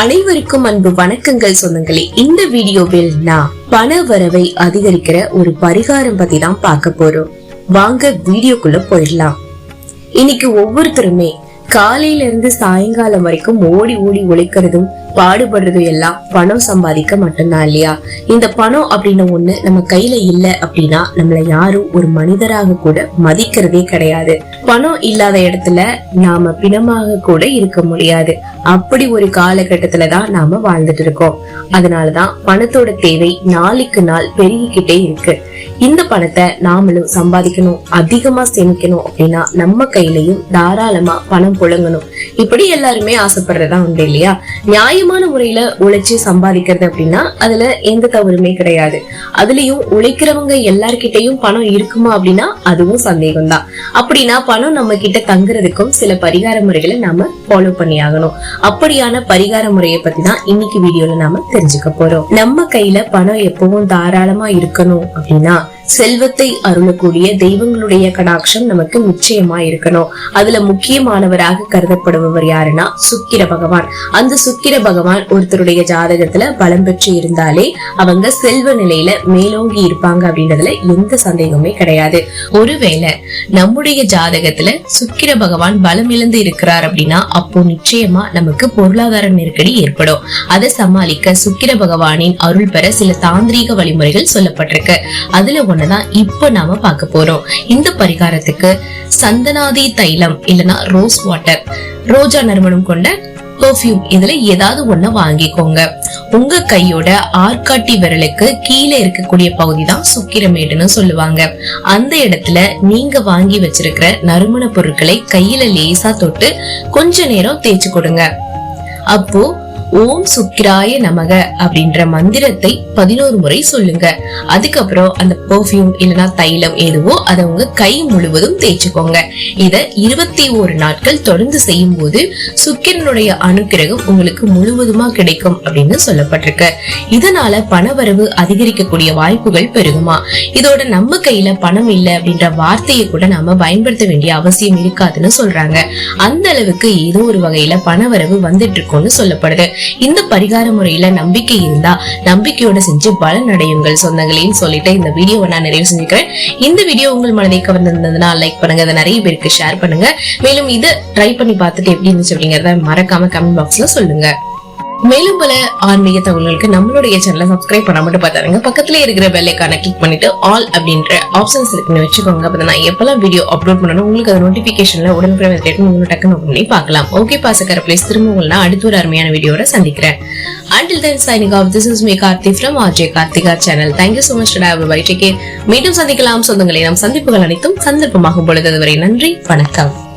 அனைவருக்கும் அன்பு வணக்கங்கள் சொந்தங்களே. இந்த வீடியோவில் நான் பண வரவை அதிகரிக்கிற ஒரு பரிகாரம் பத்தி தான் பார்க்க போறோம். வாங்க வீடியோக்குள்ள போயிடலாம். இன்னைக்கு ஒவ்வொருத்தருமே காலையில இருந்து சாயங்காலம் வரைக்கும் ஓடி ஓடி உழைக்கிறதும் பாடுபடுறது எல்லாம் பணம் சம்பாதிக்க மட்டும்தான் இல்லையா? இந்த பணம் அப்படின்னு ஒண்ணு நம்ம கையில இல்ல அப்படின்னா நம்மள யாரும் ஒரு மனிதராக கூட மதிக்கிறதே கிடையாது. பணம் இல்லாத இடத்துல நாம பிணமாக கூட இருக்க முடியாது. அப்படி ஒரு காலகட்டத்துல தான் நாம வாழ்ந்துட்டு இருக்கோம். அதனாலதான் பணத்தோட தேவை நாளுக்கு நாள் பெருகிக்கிட்டே இருக்கு. இந்த பணத்தை நாமளும் சம்பாதிக்கணும் அதிகமா சேமிக்கணும் அப்படின்னா நம்ம கையிலயும் தாராளமா பணம் புழங்கணும். இப்படி எல்லாருமே ஆசைப்படுறதா உண்டு இல்லையா? நியாயமான முறையில உழைச்சு சம்பாதிக்கிறது அப்படின்னா அதுல எந்த தவறுமே கிடையாது. அதுலயும் உழைக்கிறவங்க எல்லார்கிட்டையும் பணம் இருக்குமா அப்படின்னா அதுவும் சந்தேகம் தான் அப்படின்னா பணம் நம்ம கிட்ட தங்குறதுக்கும் சில பரிகார முறைகளை நாம ஃபாலோ பண்ணி ஆகணும். அப்படியான பரிகார முறையை பத்தி தான் இன்னைக்கு வீடியோல நாம தெரிஞ்சுக்க போறோம். நம்ம கையில பணம் எப்பவும் தாராளமா இருக்கணும் அப்படின்னா செல்வத்தை அருளக்கூடிய தெய்வங்களுடைய கடாட்சம் நமக்கு நிச்சயமா இருக்கணும் அதுல முக்கியமானவராக கருதப்படுபவர் யாருன்னா சுக்கிர பகவான். அந்த சுக்கிர பகவான் ஒருத்தருடைய ஜாதகத்துல பலம் பெற்று இருந்தாலே அவங்க செல்வ நிலையில மேலோங்கி இருப்பாங்க அப்படின்றதுல எந்த சந்தேகமே கிடையாது. ஒருவேளை நம்முடைய ஜாதகத்துல சுக்கிர பகவான் பலம் இழந்து இருக்கிறார் அப்படின்னா அப்போ நிச்சயமா நமக்கு பொருளாதார நெருக்கடி ஏற்படும். அதை சமாளிக்க சுக்கிர பகவானின் அருள் பெற சில தாந்திரீக வழிமுறைகள் சொல்லப்பட்டிருக்கு. அதுல ஒண்ணு தான் இப்ப நாம பார்க்க போறோம். இந்த பரிகாரத்துக்கு சந்தனாதி தைலம் இல்லனா ரோஸ் வாட்டர் ரோஜா நறுமணம் கொண்ட பெர்ஃப்யூம் இதுல ஏதாவது ஒண்ணு வாங்கிக்கோங்க. உங்க கையோட ஆர்காட்டி விரலுக்கு கீழே இருக்கக்கூடிய பகுதி தான் சுக்கிரமேடுன்னு சொல்லுவாங்க. அந்த இடத்துல நீங்க வாங்கி வச்சிருக்கிற நறுமண பொருட்களை கையில லேசா தொட்டு கொஞ்ச நேரம் தேய்ச்சு கொடுங்க. அப்போ ஓம் சுக்கிராய நமக அப்படின்ற மந்திரத்தை பதினோரு முறை சொல்லுங்க. அதுக்கப்புறம் அந்த பெர்ஃப்யூம் இல்லனா தைலம் எதுவோ அதை உங்க கை முழுவதும் தேய்ச்சிக்கோங்க. இத இருபத்தி ஒரு நாட்கள் தொடர்ந்து செய்யும் போது சுக்கிரனுடைய அனுக்கிரகம் உங்களுக்கு முழுவதுமா கிடைக்கும் அப்படின்னு சொல்லப்பட்டிருக்கு. இதனால பணவரவு அதிகரிக்கக்கூடிய வாய்ப்புகள் பெருகுமா? இதோட நம்ம கையில பணம் இல்ல அப்படின்ற வார்த்தையை கூட நாம பயன்படுத்த வேண்டிய அவசியம் இருக்காதுன்னு சொல்றாங்க. அந்த அளவுக்கு ஏதோ ஒரு வகையில பணவரவு வந்துட்டு இருக்கும்னு சொல்லப்படுது. இந்த பரிகார முறையில நம்பிக்கை இருந்தா நம்பிக்கையோட செஞ்சு பலன் அடையுங்கள் சொந்தங்களையும் சொல்லிட்டு இந்த வீடியோவை நான் நிறைவு செஞ்சுக்கிறேன். இந்த வீடியோ உங்கள் மனதை கவர்ந்திருந்ததுன்னா லைக் பண்ணுங்க. அதை நிறைய பேருக்கு ஷேர் பண்ணுங்க. மேலும் இதை ட்ரை பண்ணி பார்த்துட்டு எப்படி இருந்துச்சு அப்படிங்கறத மறக்காம கமெண்ட் பாக்ஸ்ல சொல்லுங்க. மேலும் பல ஆன்மீக தகவல்களுக்கு நம்மளுடைய சேனலை சப்ஸ்கிரைப் பண்ண மட்டும் பார்த்தாருங்க. பக்கத்துல இருக்கிற பெல்லைக்கான கிளிக் பண்ணிட்டு ஆல் அப்படின்ற ஆப்ஷன்ஸ் இருக்குன்னு வச்சுக்கோங்க. அப்ப நான் எப்பெல்லாம் வீடியோ அப்லோட் பண்ணணும் உங்களுக்கு அது நோட்டிபிகேஷன்ல உடனுக்குடன் கேட்டு உங்களுக்கு டக்குன்னு பண்ணி பார்க்கலாம். ஓகே பாசக்கர பிளேஸ் திரும்ப உங்களை அடுத்த ஒரு அருமையான வீடியோட சந்திக்கிறேன். Until then signing off this is me Karthi from RJ Karthika channel thank you you much much bye take மீண்டும் சந்திக்கலாம். சொந்தங்களை நம் சந்திப்புகள் அனைத்தும் சந்தர்ப்பமாகும் பொழுது. அதுவரை நன்றி வணக்கம்.